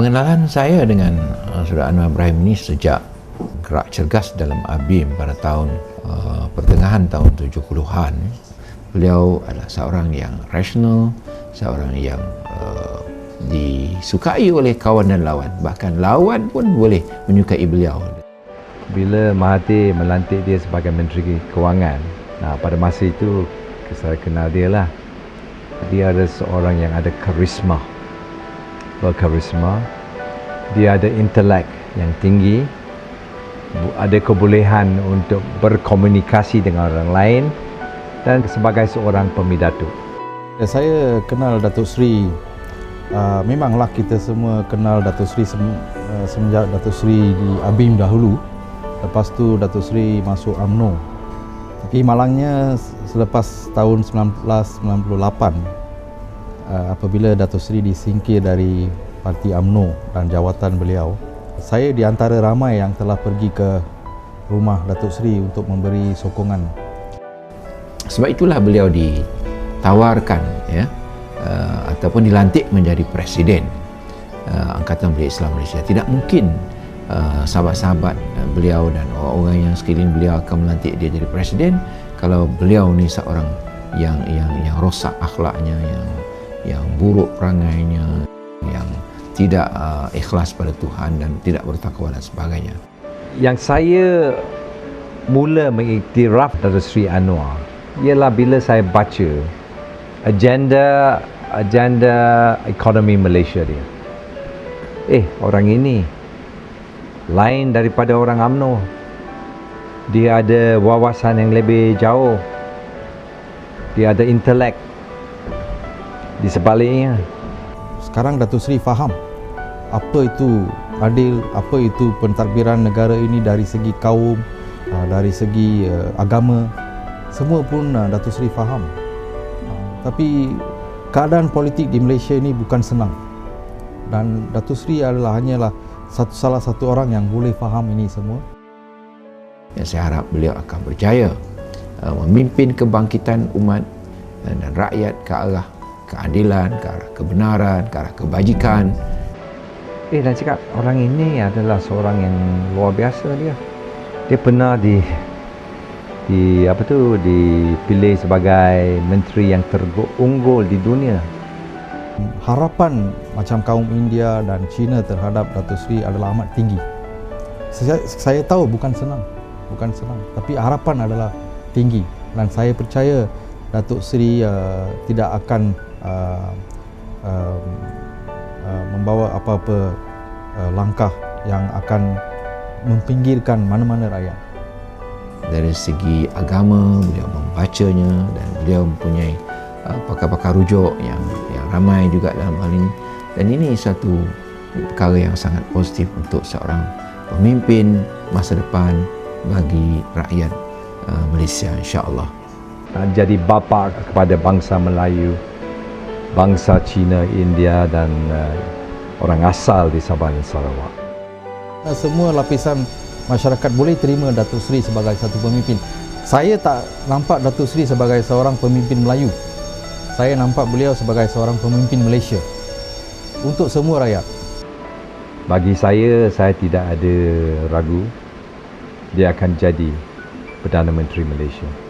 pengenalan saya dengan uh, Saudara Anwar Ibrahim ini sejak gerak cergas dalam ABIM pada tahun uh, pertengahan tahun 70-an. Beliau adalah seorang yang rasional, seorang yang uh, disukai oleh kawan dan lawan. Bahkan lawan pun boleh menyukai beliau. Bila Mahathir melantik dia sebagai Menteri Kewangan, nah pada masa itu saya kenal dia lah. Dia ada seorang yang ada karisma berkarisma dia ada intelek yang tinggi ada kebolehan untuk berkomunikasi dengan orang lain dan sebagai seorang pemidato. Ya, saya kenal Datuk Sri uh, memanglah kita semua kenal Datuk Sri sem, uh, semenjak Datuk Sri di ABIM dahulu. Lepas tu Datuk Sri masuk AMNO tapi malangnya selepas tahun 1998 Uh, apabila Datuk Seri disingkir dari parti AMNO dan jawatan beliau saya di antara ramai yang telah pergi ke rumah Datuk Seri untuk memberi sokongan. Sebab itulah beliau ditawarkan ya uh, ataupun dilantik menjadi presiden uh, Angkatan Belia Islam Malaysia. Tidak mungkin uh, sahabat-sahabat uh, beliau dan orang-orang yang sekeliling beliau akan melantik dia jadi presiden kalau beliau ni seorang yang yang yang rosak akhlaknya yang yang buruk perangainya yang tidak uh, ikhlas pada Tuhan dan tidak bertakwa dan sebagainya. Yang saya mula mengiktiraf dari Sri Anwar ialah bila saya baca agenda agenda ekonomi Malaysia dia. Eh orang ini lain daripada orang AMNO dia ada wawasan yang lebih jauh. Dia ada intelek di sebaliknya. Sekarang Datuk Seri faham apa itu adil, apa itu pentadbiran negara ini dari segi kaum, ah, dari segi ah, agama. Semua pun ah, Datuk Seri faham. Tapi keadaan politik di Malaysia ini bukan senang. Dan Datuk Seri adalah hanyalah satu salah satu orang yang boleh faham ini semua. Yang saya harap beliau akan berjaya memimpin kebangkitan umat dan rakyat ke arah keadilan, ke arah kebenaran, ke arah kebajikan. Eh, dan cakap orang ini adalah seorang yang luar biasa dia. Dia pernah di di apa tu dipilih sebagai menteri yang terunggul di dunia. Harapan macam kaum India dan China terhadap Datuk Seri adalah amat tinggi. Saya, saya tahu bukan senang, bukan senang, tapi harapan adalah tinggi dan saya percaya Datuk Seri uh, tidak akan uh, uh, uh, membawa apa-apa uh, langkah yang akan mempinggirkan mana-mana rakyat. Dari segi agama, beliau membacanya dan beliau mempunyai uh, pakar-pakar rujuk yang yang ramai juga dalam hal ini. Dan ini satu perkara yang sangat positif untuk seorang pemimpin masa depan bagi rakyat uh, Malaysia insya-Allah. Jadi bapa kepada bangsa Melayu bangsa Cina, India dan uh, orang asal di Sabah dan Sarawak. Semua lapisan masyarakat boleh terima Datuk Seri sebagai satu pemimpin. Saya tak nampak Datuk Seri sebagai seorang pemimpin Melayu. Saya nampak beliau sebagai seorang pemimpin Malaysia. Untuk semua rakyat. Bagi saya, saya tidak ada ragu dia akan jadi Perdana Menteri Malaysia.